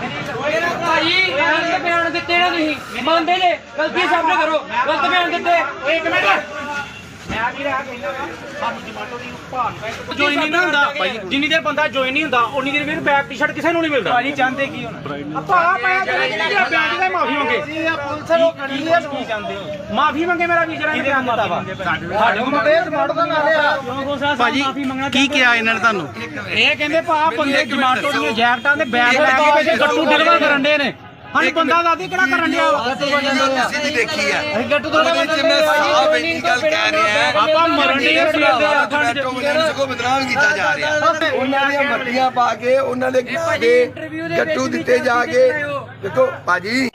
ਭਾਈ, ਗਲਤ ਬਿਆਨ ਦਿੱਤੇ ਨਾ ਤੁਸੀਂ। ਮੰਨਦੇ ਜੇ, ਗਲਤੀ ਸਾਹਮਣੇ ਕਰੋ। ਗਲਤ ਬਿਆਨ ਦਿੱਤੇ। ਇੱਕ ਮਿੰਟ। ਮੈਂ ਵੀ ਰਹਾ ਕਹਿੰਦਾ ਸਾਨੂੰ ਜਮਾਟੋ ਦੀ ਭਾਨ ਜੋਈ ਨਹੀਂ ਨਾ ਹੁੰਦਾ। ਜਿੰਨੀ ਦੇਰ ਬੰਦਾ ਜੋਈ ਨਹੀਂ ਹੁੰਦਾ ਉਨੀ ਦੇਰ ਵੀਰ ਬੈਕ ਟੀ-ਸ਼ਰਟ ਕਿਸੇ ਨੂੰ ਨਹੀਂ ਮਿਲਦਾ। ਭਾਜੀ ਚਾਹੁੰਦੇ ਕੀ ਹੁਣ? ਆਪਾਂ ਆ ਮੈਂ ਜਿਹੜਾ ਬਿਆਨ ਦਾ ਮਾਫੀ ਮੰਗੇ। ਪੁਲਿਸ ਨੂੰ ਕੀ ਚਾਹੁੰਦੇ ਹੋ? ਮਾਫੀ ਮੰਗੇ ਮੇਰਾ ਵੀਰ ਜਿਹੜਾ ਬਿਆਨ ਦਿੱਤਾ ਵਾ। ਸਾਡੇ ਕੋਲ ਮੰਗੇ ਜਮਾਟੋ ਦਾ ਨਾਲੇ ਆ ਭਾਜੀ ਕੀ ਕਿਹਾ ਇਹਨਾਂ ਨੇ ਤੁਹਾਨੂੰ? ਇਹ ਕਹਿੰਦੇ ਭਾ ਬੰਦੇ ਜਮਾਟੋ ਦੀਆਂ ਜੈਕਟਾਂ ਦੇ ਬੈਗ ਲੈ ਕੇ ਗੱਟੂ ਡਿਲੀਵਰ ਕਰਨ ਦੇ ਨੇ। ਹਾਂ ਬੰਦਾ ਦਾਦੀ ਕਿਹੜਾ ਕਰਨ ਡਿਆ ਵਾ? ਅਸੀਂ ਵੀ ਦੇਖੀ ਹੈ ਅਸੀਂ ਗੱਟੂ ਥੋੜਾ ਉਹਦੇ ਵਿੱਚ ਮੈਂ ਸਾਫ਼ ਇੰਨੀ ਗੱਲ ਕਹਿ ਰਿਹਾ। ਆਪਾਂ ਮਰਨ ਦੀ ਸਵੇਰ ਦੇ ਵਾਲਿਆਂ ਨੂੰ ਸਗੋਂ ਬਦਨਾਮ ਕੀਤਾ ਜਾ ਰਿਹਾ। ਉਹਨਾਂ ਦੀਆਂ ਮੱਤੀਆਂ ਪਾ ਕੇ ਉਹਨਾਂ ਦੇ ਦੇ ਗੱਟੂ ਦਿੱਤੇ ਜਾ ਕੇ। ਦੇਖੋ ਭਾਜੀ।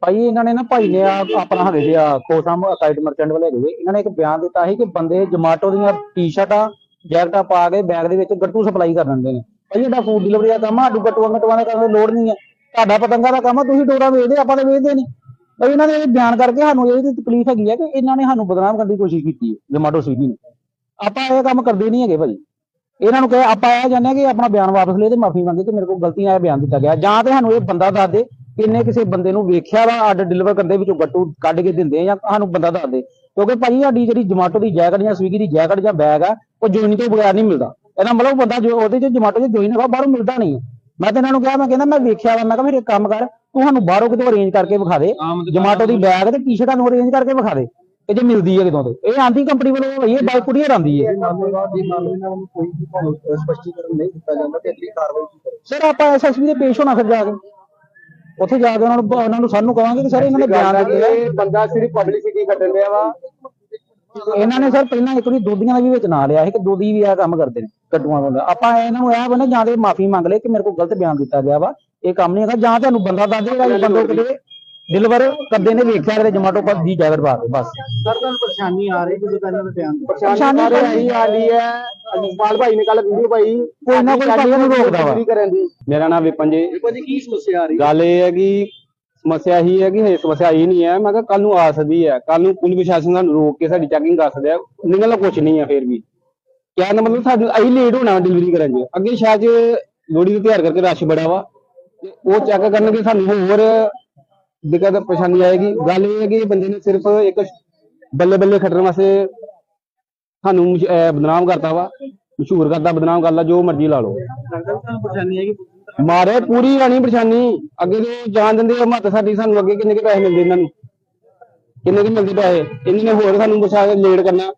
ਭਾਈ ਇਹਨਾਂ ਨੇ ਨਾ ਭਾਈ ਨੇ ਆ ਆਪਣਾ ਜੀ ਆ ਕੋਸਮ ਸਾਈਡ ਮਰਚੈਂਟ ਵਾਲੇ ਹੈਗੇ ਇਹਨਾਂ ਨੇ ਇੱਕ ਬਿਆਨ ਦਿੱਤਾ ਸੀ ਕਿ ਬੰਦੇ ਜਮਾਟੋ ਦੀਆਂ ਟੀ-ਸ਼ਰਟਾਂ ਜੈਕਟਾਂ ਪਾ ਕੇ ਬੈਗ ਦੇ ਵਿੱਚ ਗੱਟੂ ਸਪਲਾਈ ਕਰ ਦਿੰਦੇ ਨੇ। ਭਾਈ ਇਹਦਾ ਫੂਡ ਡਿਲੀਵਰੀ ਦਾ ਕੰਮ ਆ ਸਾਡੂ ਗੱਟੂਆਂ ਗਟੂਆਂ ਦਾ ਕਰਨ ਦੀ ਲੋੜ ਨਹੀਂ ਹੈ ਤੁਹਾਡਾ ਪਤੰਗਾ ਦਾ ਕੰਮ ਆ, ਤੁਸੀਂ ਡੋਰਾ ਵੇਚਦੇ, ਆਪਾਂ ਤਾਂ ਵੇਚਦੇ ਨਹੀਂ। ਭਾਈ ਇਹਨਾਂ ਨੇ ਇਹ ਬਿਆਨ ਕਰਕੇ ਸਾਨੂੰ ਇਹਦੀ ਤਕਲੀਫ ਹੈਗੀ ਹੈ ਕਿ ਇਹਨਾਂ ਨੇ ਸਾਨੂੰ ਬਦਨਾਮ ਕਰਨ ਦੀ ਕੋਸ਼ਿਸ਼ ਕੀਤੀ ਹੈ ਜਮਾਟੋ ਸਵੀਗੀ ਨੇ। ਆਪਾਂ ਇਹ ਕੰਮ ਕਰਦੇ ਨਹੀਂ ਹੈਗੇ ਭਾਈ। ਇਹਨਾਂ ਨੂੰ ਕਹੇ, ਆਪਾਂ ਇਹ ਜਾਂਦੇ ਹਾਂ ਕਿ ਆਪਣਾ ਬਿਆਨ ਵਾਪਸ ਲੈ ਤੇ ਮਾਫੀ ਮੰਗੇ ਕਿ ਮੇਰੇ ਕੋਲ ਗਲਤੀਆਂ ਇਹ ਬਿਆਨ ਦਿੱਤਾ ਗਿਆ। ਜਾਂ ਤੇ ਸਾਨੂੰ ਇਹ ਬੰਦਾ ਦੱਸ ਦੇ ਕਿ ਕਿਸੇ ਬੰਦੇ ਨੂੰ ਵੇਖਿਆ ਵਾ ਆਰਡਰ ਡਿਲੀਵਰ ਕਰਦੇ ਵਿੱਚੋਂ ਗੱਟੂ ਕੱਢ ਕੇ ਦਿੰਦੇ ਆ ਜਾਂ ਸਾਨੂੰ ਬੰਦਾ ਦੱਸ ਦੇ। ਕਿਉਂਕਿ ਭਾਜੀ ਸਾਡੀ ਜਿਹੜੀ ਜਮਾਟੋ ਦੀ ਜੈਕਟ ਜਾਂ ਸਵੀਗੀ ਦੀ ਜੈਕਟ ਜਾਂ ਬੈਗ ਆ, ਉਹ ਜੋਇਨ ਤੋਂ ਬਗੈਰ ਨਹੀਂ ਮਿਲਦਾ। ਇਹਦਾ ਮਤਲਬ ਬੰਦਾ ਜੋ ਉਹਦੇ ਚ ਜਮਾਟੋ ਚ ਜੋਇਨ ਹੈਗਾ ਬਾਹਰੋਂ ਮਿਲਦਾ ਨਹੀਂ। ਹੈ ਮੈਂ ਤੇ ਇਹਨਾਂ ਨੂੰ ਕਿਹਾ ਮੈਂ ਕਹਿੰਦਾ ਮੈਂ ਵੇਖਿਆ ਵਾ ਮੈਂ ਕਿਹਾ ਫਿਰ ਇੱਕ ਕੰਮ ਕਰ ਤੂੰ ਸਾਨੂੰ ਬਾਹਰੋਂ ਕਿਤੋਂ ਅਰੇਂਜ ਕਰਕੇ ਵਿਖਾ ਦੇ। ਜਮਾਟੋ ਦੀ ਬੈਗ ਤੇ ਟੀ-ਸ਼ਰਟਾਂ ਨੂੰ ਅਰੇਂਜ ਕਰਕੇ ਵਿਖਾ ਦੇ ਕਿ ਜੇ ਮਿਲਦੀ ਹੈ ਕਿਤੋਂ ਤੇ। ਇਹ ਆਂਦੀ ਕੰਪਨੀ ਵੱਲੋਂ ਹੋਈ ਹੈ ਬਾਈ ਕੁੜੀਆਂ ਆਂਦੀ ਹੈ। ਸਪਸ਼ਟੀਕਰਨ ਨਹੀਂ ਦਿੱਤਾ ਜਾਂਦਾ ਤੇ ਅਗਲੀ ਕਾਰਵਾਈ ਸਰ ਆਪਾਂ ਐਸਐਸਪੀ ਦੇ ਪੇਸ਼ ਹੋਣਾ ਫਿਰ ਜਾ ਕੇ। ਉੱਥੇ ਜਾ ਕੇ ਉਹਨਾਂ ਨੂੰ ਉਹਨਾਂ ਨੂੰ ਸਾਨੂੰ ਕਵਾਂਗੇ ਕਿ ਸਰ ਇਹਨਾਂ ਨੇ ਬਿਆਨ ਦਿੱਤੇ। ਆ ਬੰਦਾ ਸਿਰਫ ਪਬਲਿਸਿਟੀ ਕੱਢਣ ਰਿਹਾ ਵਾ। ਇਹਨਾਂ ਨੇ ਸਰ ਪਹਿਲਾਂ ਇੱਕ ਵਾਰੀ ਦੋਧੀਆਂ ਦਾ ਵੀ ਵਿੱਚ ਨਾਂ ਲਿਆ ਸੀ ਕਿ ਦੋਧੀ ਵੀ ਇਹ ਕੰਮ ਕਰਦੇ ਨੇ। ਕੱਟੂਆਂ ਦਾ ਆਪਾਂ ਇਹਨਾਂ ਨੂੰ ਇਹ ਬਣੇ ਜਾਂ ਤੇ ਮਾਫੀ ਮੰਗ ਲੈ ਕਿ ਮੇਰੇ ਕੋਲ ਗਲਤ ਬਿਆਨ ਦਿੱਤਾ ਗਿਆ ਵਾ। ਇਹ ਕੰਮ ਨਹੀਂ ਹੈਗਾ ਜਾਂ ਤੁਹਾਨੂੰ ਬੰਦਾ ਦੱਸ ਦੇਗਾ ਇਹ ਬੰਦੋ ਕਿਤੇ ਡਿਲੀਵਰ ਕਰਦੇ ਨੇ ਵੇਖਿਆ ਕਿਤੇ ਜਮਾਟੋ ਪਰ ਦੀ ਕੇ ਬਸ। ਸਰ ਤੁਹਾਨੂੰ ਪਰੇਸ਼ਾਨੀ ਆ ਰਹੀ ਜਿਹਦੇ ਕਾਰਨ ਬਿਆਨ ਪਰੇਸ਼ਾਨੀ ਆ ਰਹੀ ਆ ਰਹੀ ਹੈ। ਅਜੀਪਾਲ ਭਾਈ ਨੇ ਕੱਲ ਵੀਡੀਓ ਪਾਈ। ਕੋਈ ਨਾ ਕੋਈ ਭਾਈ ਨੂੰ ਰੋਕਦਾ ਵਾ। ਮੇਰਾ ਨਾਮ ਵਿਪਨ ਜੀ। ਭਾਜੀ ਕੀ ਸਮੱਸਿਆ ਆ ਰਹੀ ਗੱਲ ਇਹ ਹੈ ਕਿ ਸਮੱਸਿਆ ਹੀ ਹੈ ਕਿ ਇਹ ਸਮੱਸਿਆ ਹੀ ਨਹੀਂ ਹੈ। ਮੈਂ ਕਿਹਾ ਕੱਲ ਨੂੰ ਆ ਸਕਦੀ ਹੈ। ਕੱਲ ਨੂੰ ਪੁਲਿਸ ਪ੍ਰਸ਼ਾਸਨ ਸਾਨੂੰ ਰੋਕ ਕੇ ਸਾਡੀ ਚੈਕਿੰਗ ਕਰ ਸਕਦਾ ਨਿਕਲਣਾ ਕੁਝ ਨਹੀਂ ਹੈ ਫੇਰ ਵੀ। ਕਹਿਣ ਦਾ ਮਤਲਬ ਸਾਨੂੰ ਅਸੀਂ ਲੇਟ ਹੋਣਾ ਡਿਲੀਵਰੀ ਕਰਨ 'ਚ। ਅੱਗੇ ਸ਼ਾਇਦ 'ਚ ਲੋਹੜੀ ਦਾ ਤਿਆਰ ਕਰਕੇ ਰਸ਼ ਬੜਾ ਵਾ, ਤੇ ਉਹ ਚੈੱਕ ਕਰਨਗੇ ਸਾਨੂੰ ਹੋਰ ਦਿੱਕਤ ਪਰੇਸ਼ਾਨੀ ਆਏਗੀ। ਗੱਲ ਇਹ ਹੈ ਕਿ ਬੰਦੇ ਨੇ ਸਿਰਫ ਇੱਕ ਬੱਲੇ ਬੱਲੇ ਖੱਟਣ ਵਾਸਤੇ ਸਾਨੂੰ ਮਸ਼- ਅਹ ਬਦਨਾਮ ਕਰਤਾ ਵਾ, ਮਸ਼ਹੂਰ ਕਰਤਾ, ਬਦਨਾਮ ਕਰਦਾ ਜੋ ਮਰਜ਼ੀ ਲਾ ਲਓ। ਤੁਹਾਨੂੰ ਪਰੇਸ਼ਾਨੀ ਹੈ ਕਿ ਮਾਰੇ ਪੂਰੀ ਰਾਣੀ ਪਰੇਸ਼ਾਨੀ। ਅੱਗੇ ਤੋਂ ਜਾਣ ਦਿੰਦੇ ਆ ਮਹੱਤ ਸਾਡੀ ਸਾਨੂੰ ਅੱਗੇ ਕਿੰਨੇ ਕੁ ਪੈਸੇ ਮਿਲਦੇ ਇਹਨਾਂ ਨੂੰ? ਕਿੰਨੇ ਕੁ ਮਿਲਦੇ ਪੈਸੇ? ਇਹਨਾਂ ਨੇ ਹੋਰ ਸਾਨੂੰ ਬਸਾ ਕੇ ਲੇਟ ਕਰਨਾ।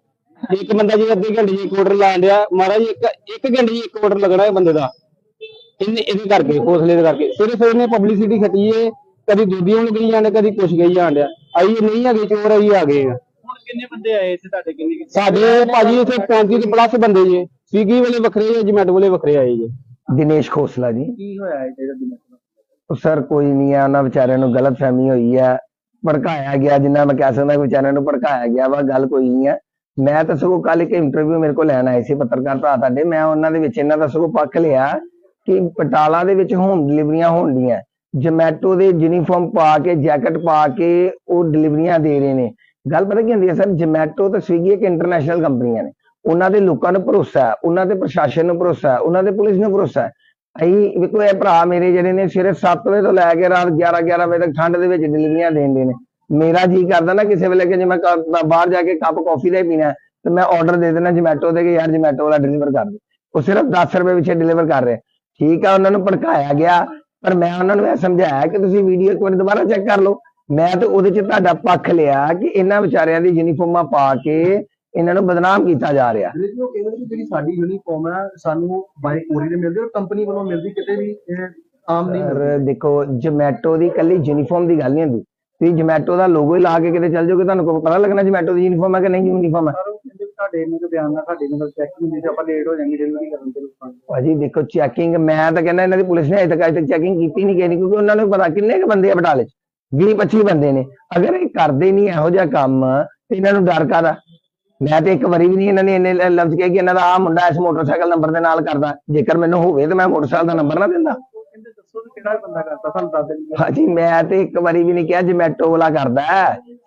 ਇੱਕ ਬੰਦਾ ਜੇ ਅੱਧੇ ਘੰਟੇ ਇੱਕ ਆਰਡਰ ਲਾਣ ਡਿਆ ਮਹਾਰਾਜ ਇੱਕ ਇੱਕ ਘੰਟੇ 'ਚ ਇੱਕ ਲੱਗਣਾ ਹੈ ਬੰਦੇ ਦਾ। ਇਹਨੇ ਇਹਦੇ ਕਰਕੇ ਹੌਸਲੇ ਦੇ ਕਰਕੇ। ਸਿਰਫ ਇਹਨੇ ਪਬਲਿਸਿਟੀ ਖੱਟੀ ਏ ਕਦੀ ਦੂਜੀਆਂ ਨੂੰ ਗਈ ਜਾਂਦੇ ਕਦੀ ਕੁਛ ਗਈ ਡਿਆ। ਆਈ ਨਹੀਂ ਹੈਗੇ ਚੋਰ ਆਈ ਆ ਗਏ ਆ। ਹੁਣ ਕਿੰਨੇ ਬੰਦੇ ਆਏ ਇੱਥੇ ਤੁਹਾਡੇ ਕਿੰਨੇ ਕਿੰਨੇ? ਸਾਡੇ ਭਾਜੀ ਇੱਥੇ 35 ਤੋਂ ਪਲੱਸ ਬੰਦੇ ਜੇ। ਸਵੀਗੀ ਵਾਲੇ ਵੱਖਰੇ ਜੇ ਜਮੈਟੋ ਵਾਲੇ ਵੱਖਰੇ ਆਏ ਜੇ। ਦਿਨੇਸ਼ ਖੋਸਲਾ ਜੀ। ਕੀ ਹੋਇਆ ਹੈ ਜਿਹੜਾ ਦਿਨ ਉਹ ਸਰ ਕੋਈ ਨਹੀਂ ਹੈ ਉਹਨਾਂ ਵਿਚਾਰਿਆਂ ਨੂੰ ਗਲਤ ਫਹਿਮੀ ਹੋਈ ਹੈ ਭੜਕਾਇਆ ਗਿਆ ਜਿੰਨਾ ਮੈਂ ਕਹਿ ਸਕਦਾ ਵਿਚਾਰਿਆਂ ਨੂੰ ਭੜਕਾਇਆ ਗਿਆ ਵਾ ਗੱਲ ਕੋਈ ਨਹੀਂ ਹੈ ਮੈਂ ਤਾਂ ਸਗੋਂ ਕੱਲ ਇੱਕ ਇੰਟਰਵਿਊ ਮੇਰੇ ਕੋਲ ਲੈਣ ਆਏ ਸੀ ਪੱਤਰਕਾਰ ਭਰਾ ਤੁਹਾਡੇ। ਮੈਂ ਉਹਨਾਂ ਦੇ ਵਿੱਚ ਇਹਨਾਂ ਦਾ ਸਗੋਂ ਪੱਖ ਲਿਆ ਕਿ ਪਟਾਲਾ ਦੇ ਵਿੱਚ ਹੋਮ ਡਿਲੀਵਰੀਆਂ ਹੋਣਗੀਆਂ। ਜਮੈਟੋ ਦੇ ਯੂਨੀਫਾਰਮ ਪਾ ਕੇ ਜੈਕਟ ਪਾ ਕੇ ਉਹ ਡਿਲੀਵਰੀਆਂ ਦੇ ਰਹੇ ਨੇ। ਗੱਲ ਪਤਾ ਕੀ ਹੁੰਦੀ ਹੈ ਸਰ ਜਮੈਟੋ ਤੇ ਸਵੀਗੀ ਇੱਕ ਇੰਟਰਨੈਸ਼ਨਲ ਕੰਪਨੀਆਂ ਨੇ। ਉਹਨਾਂ ਦੇ ਲੋਕਾਂ ਨੂੰ ਭਰੋਸਾ ਹੈ, ਉਹਨਾਂ ਦੇ ਪ੍ਰਸ਼ਾਸਨ ਨੂੰ ਭਰੋਸਾ ਹੈ, ਉਹਨਾਂ ਦੇ ਪੁਲਿਸ ਨੂੰ ਭਰੋਸਾ ਹੈ। ਅਸੀਂ ਵੇਖੋ ਇਹ ਭਰਾ ਮੇਰੇ ਜਿਹੜੇ ਨੇ ਸਵੇਰੇ 7 ਵਜੇ ਤੋਂ ਲੈ ਕੇ ਰਾਤ 11 11 ਵਜੇ ਤੱਕ ਠੰਡ ਦੇ ਵਿੱਚ ਡਿਲੀਵਰੀਆਂ ਦੇਂਦੇ ਨੇ। ਮੇਰਾ ਜੀ ਕਰਦਾ ਨਾ ਕਿਸੇ ਵੇਲੇ ਕਿ ਜੇ ਮੈਂ ਕ- ਬਾਹਰ ਜਾ ਕੇ ਕੱਪ ਕਾਫੀ ਦਾ ਹੀ ਪੀਣਾ ਹੈ, ਤੇ ਮੈਂ ਆਰਡਰ ਦੇ ਦੇਣਾ ਜਮੈਟੋ ਤੇ ਕਿ ਯਾਰ ਜਮੈਟੋ ਵਾਲਾ ਡਿਲੀਵਰ ਕਰ ਦੇ। ਉਹ ਸਿਰਫ 10 ਰੁਪਏ ਵਿੱਚ ਡਿਲੀਵਰ ਕਰ ਰਿਹਾ। ਠੀਕ ਆ ਉਹਨਾਂ ਨੂੰ ਭੜਕਾਇਆ ਗਿਆ ਪਰ ਮੈਂ ਉਹਨਾਂ ਨੂੰ ਇਹ ਸਮਝਾਇਆ ਕਿ ਤੁਸੀਂ ਵੀਡੀਓ ਇੱਕ ਵਾਰ ਦੁਬਾਰਾ ਚੈੱਕ ਕਰ ਲਓ। ਮੈਂ ਤੇ ਉਹਦੇ ਚ ਤੁਹਾਡਾ ਪੱਖ ਲਿਆ ਕਿ ਇਹਨਾਂ ਵਿਚਾਰਿਆਂ ਦੀ ਯੂਨੀਫਾਰਮਾਂ ਪਾ ਕੇ ਇਹਨਾਂ ਨੂੰ ਬਦਨਾਮ ਕੀਤਾ ਜਾ ਰਿਹਾ। ਜਿਹੜੇ ਉਹ ਕਹਿੰਦੇ ਨੇ ਜਿਹੜੀ ਸਾਡੀ ਯੂਨੀਫਾਰਮ ਹੈ ਸਾਨੂੰ ਬਾਈ ਕੋਰੀਅਰ ਮਿਲਦੀ ਔਰ ਕੰਪਨੀ ਵੱਲੋਂ ਮਿਲਦੀ ਕਿਤੇ ਵੀ ਇਹ ਆਮ ਨਹੀਂ ਮਿਲਦੀ। ਦੇਖੋ ਜਮੈਟੋ ਦੀ ਕੱਲੀ ਯੂਨੀਫਾਰਮ ਦੀ ਗੱਲ ਨਹੀਂ ਹੁੰਦੀ। ਤੁਸੀਂ ਜਮੈਟੋ ਦਾ ਲੋਗੋ ਹੀ ਲਾ ਕੇ ਕਿਤੇ ਚੱਲ ਜਾਓਗੇ ਤੁਹਾਨੂੰ ਕੋਈ ਪਤਾ ਲੱਗਣਾ ਜਮੈਟੋ ਦੀ ਯੂਨੀਫਾਰਮ ਹੈ ਕਿ ਨਹੀਂ ਯੂਨੀਫਾਰਮ ਹੈ? ਪਰ ਉਹ ਕਹਿੰਦੇ ਵੀ ਤੁਹਾਡੇ ਇਹਨਾਂ ਦੇ ਬਿਆਨ ਨਾਲ ਸਾਡੇ ਨਾਲ ਚੈੱਕ ਹੁੰਦੀ ਤੇ ਆਪਾਂ ਲੇਟ ਹੋ ਜਾਾਂਗੇ ਡਿਲੀਵਰੀ ਕਰਨ ਤੇ ਲੋਕਾਂ ਨੂੰ। ਭਾਜੀ ਦੇਖੋ ਚੈਕਿੰਗ ਮੈਂ ਤਾਂ ਕਹਿੰਦਾ ਇਹਨਾਂ ਦੀ ਪੁਲਿਸ ਨੇ ਅਜੇ ਤੱਕ ਅਜੇ ਤੱਕ ਚੈਕਿੰਗ ਕੀਤੀ ਨਹੀਂ ਕਿਉਂਕਿ ਉਹਨਾਂ ਨੂੰ ਪਤਾ ਕਿੰਨੇ ਕੁ ਬੰਦੇ ਆ ਬਟਾਲੇ 'ਚ। 20 25 ਬੰਦੇ ਨੇ। ਅਗਰ ਇਹ ਕਰਦੇ ਨਹੀਂ ਇਹੋ ਜਿਹਾ ਕੰਮ ਤੇ ਇਹਨਾਂ ਨੂੰ ਡਰ ਕਾਹਦਾ? ਮੈਂ ਤੇ ਇੱਕ ਵਾਰੀ ਵੀ ਨਹੀਂ ਇਹਨਾਂ ਨੇ ਇੰਨੇ ਲ- ਲਫ਼ਜ਼ ਕਿਹਾ ਕਿ ਇਹਨਾਂ ਦਾ ਆ ਮੁੰਡਾ ਇਸ ਮੋਟਰਸਾਈਕਲ ਨੰਬਰ ਦੇ ਨਾਲ ਕਰਦਾ। ਜੇਕਰ ਮੈਨੂੰ ਹੋਵੇ ਤੇ ਮੈਂ ਮੋਟਰਸਾਈਕਲ ਦਾ ਨੰਬਰ ਨਾ ਦਿੰਦਾ। ਕਿਹੜਾ ਬੰਦਾ ਕਰਦਾ? ਸਾਨੂੰ ਦੱਸ ਦੇਣਗੇ ਭਾਜੀ ਮੈਂ ਤੇ ਇੱਕ ਵਾਰੀ ਵੀ ਨਹੀਂ ਕਿਹਾ ਜਮੈਟੋ ਵਾਲਾ ਕਰਦਾ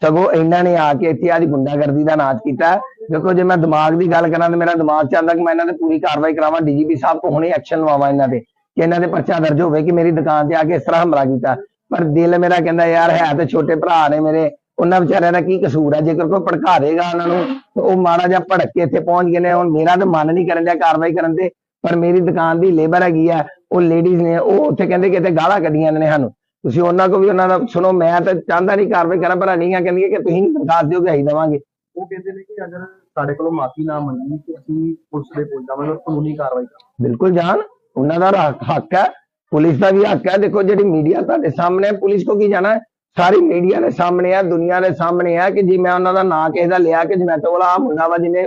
ਸਗੋਂ ਇਹਨਾਂ ਨੇ ਆ ਕੇ ਇੱਥੇ ਆਦੀ ਗੁੰਡਾਗਰਦੀ ਦਾ ਨਾਚ ਕੀਤਾ। ਦੇਖੋ, ਜੇ ਮੈਂ ਦਿਮਾਗ ਦੀ ਗੱਲ ਕਰਾਂ ਤੇ ਮੇਰਾ ਦਿਮਾਗ ਚਾਹੁੰਦਾ ਕਿ ਮੈਂ ਇਹਨਾਂ ਤੇ ਪੂਰੀ ਕਾਰਵਾਈ ਕਰਾਵਾਂ, ਡੀਜੀਪੀ ਸਾਹਿਬ ਤੋਂ ਹੁਣੇ ਐਕਸ਼ਨ ਲਵਾਵਾਂ ਇਹਨਾਂ ਤੇ, ਕਿ ਇਹਨਾਂ ਦੇ ਪਰਚਾ ਦਰਜ ਹੋਵੇ ਕਿ ਮੇਰੀ ਦੁਕਾਨ ਤੇ ਆ ਕੇ ਇਸ ਤਰ੍ਹਾਂ ਹਮਲਾ ਕੀਤਾ। ਪਰ ਦਿਲ ਮੇਰਾ ਕਹਿੰਦਾ, ਯਾਰ, ਹੈ ਤੇ ਛੋਟੇ ਭਰਾ ਨੇ ਮੇਰੇ, ਉਹਨਾਂ ਵਿਚਾਰਿਆਂ ਦਾ ਕੀ ਕਸੂਰ ਹੈ? ਜੇਕਰ ਕੋਈ ਭੜਕਾ ਦੇਗਾ ਉਹਨਾਂ ਨੂੰ ਉਹ ਮਾੜਾ ਜਿਹਾ ਭੜਕ ਕੇ ਇੱਥੇ ਪਹੁੰਚ ਗਏ ਨੇ, ਹੁਣ ਮੇਰਾ ਤਾਂ ਮਨ ਨਹੀਂ ਕਰਨ ਦਿਆ ਕਾਰਵਾਈ ਕਰਨ ਤੇ। ਪਰ ਮੇਰੀ ਦੁਕਾਨ ਦੀ ਲੇਬਰ ਹੈਗੀ ਆ ਉਹ ਲੇਡੀਜ਼ ਨੇ ਉਹ ਉੱਥੇ ਕਹਿੰਦੇ ਕਿ ਇੱਥੇ ਗਾਲਾਂ ਕੱਢੀਆਂ ਨੇ ਸਾਨੂੰ। ਤੁਸੀਂ ਉਹਨਾਂ ਕੋ ਵੀ ਉਹਨਾਂ ਦਾ ਸੁਣੋ ਮੈਂ ਤਾਂ ਚਾਹੁੰਦਾ ਨਹੀਂ ਕਾਰਵਾਈ ਕਰਾਂ ਪਰ ਨਹੀਂ ਕਹਿੰਦੀ ਕਿ ਤੁਸੀਂ ਦਰਖਾਸਤ ਦਿਓਗੇ ਅਸੀਂ ਦੇਵਾਂਗੇ। ਉਹ ਕਹਿੰਦੇ ਨੇ ਕਿ ਅਗਰ ਸਾਡੇ ਕੋਲੋਂ ਮਾਫੀ ਨਾ ਮੰਗੀ ਤੇ ਅਸੀਂ ਪੁਲਿਸ ਦੇ ਕੋਲ ਜਾਵਾਂਗੇ ਕਾਨੂੰਨੀ ਕਾਰਵਾਈ ਕਰਾਂਗੇ। ਬਿਲਕੁਲ ਜਾਣ ਉਹਨਾਂ ਦਾ ਹੱਕ ਹੈ ਪੁਲਿਸ ਦਾ ਵੀ ਹੱਕ ਹੈ। ਦੇਖੋ ਜਿਹੜੀ ਮੀਡੀਆ ਤੁਹਾਡੇ ਸਾਹਮਣੇ ਪੁਲਿਸ ਕੋ ਕੀ ਜਾਣਾ ਸਾਰੀ ਮੀਡੀਆ ਦੇ ਸਾਹਮਣੇ ਹੈ ਦੁਨੀਆ ਦੇ ਸਾਹਮਣੇ ਹੈ ਕਿ ਜੀ ਮੈਂ ਉਹਨਾਂ ਦਾ ਨਾਂ ਕਿਸੇ ਦਾ ਲਿਆ ਕਿ ਜਮੈਟੋ ਵਾਲਾ ਆਹ ਮੁੰਡਾ ਵਾ ਜਿਹਨੇ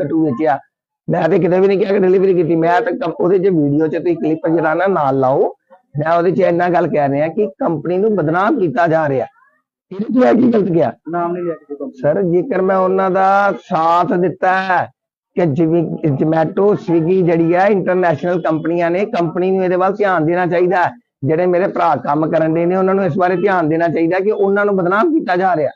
ਗੱਟੂ ਵੇਚਿਆ। ਮੈਂ ਤੇ ਕਿਤੇ ਵੀ ਨਹੀਂ ਕਿਹਾ ਕਿ ਡਿਲੀਵਰੀ ਕੀਤੀ। ਮੈਂ ਤਾਂ ਉਹਦੇ ਚ ਵੀਡੀਓ ਚ ਤੁਸੀਂ ਕਲਿੱਪ ਜਿਹੜਾ ਨਾ ਨਾਲ ਲਾਓ। ਮੈਂ ਉਹਦੇ ਚ ਇੰਨਾ ਗੱਲ ਕਹਿ ਰਿਹਾ ਕਿ ਕੰਪਨੀ ਨੂੰ ਬਦਨਾਮ ਕੀਤਾ ਜਾ ਰਿਹਾ। ਇਹਦੇ ਚ ਮੈਂ ਕੀ ਗਲਤ ਗਿਆ? ਨਾਮ ਨਹੀਂ ਲਿਆ ਕਿਸੇ ਕੰਪਨੀ ਸਰ ਜੇਕਰ ਮੈਂ ਉਹਨਾਂ ਦਾ ਸਾਥ ਦਿੱਤਾ ਹੈ ਕਿ ਜਮੈਟੋ ਸਵਿਗੀ ਜਿਹੜੀ ਹੈ ਇੰਟਰਨੈਸ਼ਨਲ ਕੰਪਨੀਆਂ ਨੇ ਕੰਪਨੀ ਨੂੰ ਇਹਦੇ ਵੱਲ ਧਿਆਨ ਦੇਣਾ ਚਾਹੀਦਾ ਜਿਹੜੇ ਮੇਰੇ ਭਰਾ ਕੰਮ ਕਰਨ ਦੇ ਨੇ ਉਹਨਾਂ ਨੂੰ ਇਸ ਬਾਰੇ ਧਿਆਨ ਦੇਣਾ ਚਾਹੀਦਾ ਕਿ ਉਹਨਾਂ ਨੂੰ ਬਦਨਾਮ ਕੀਤਾ ਜਾ ਰਿਹਾ।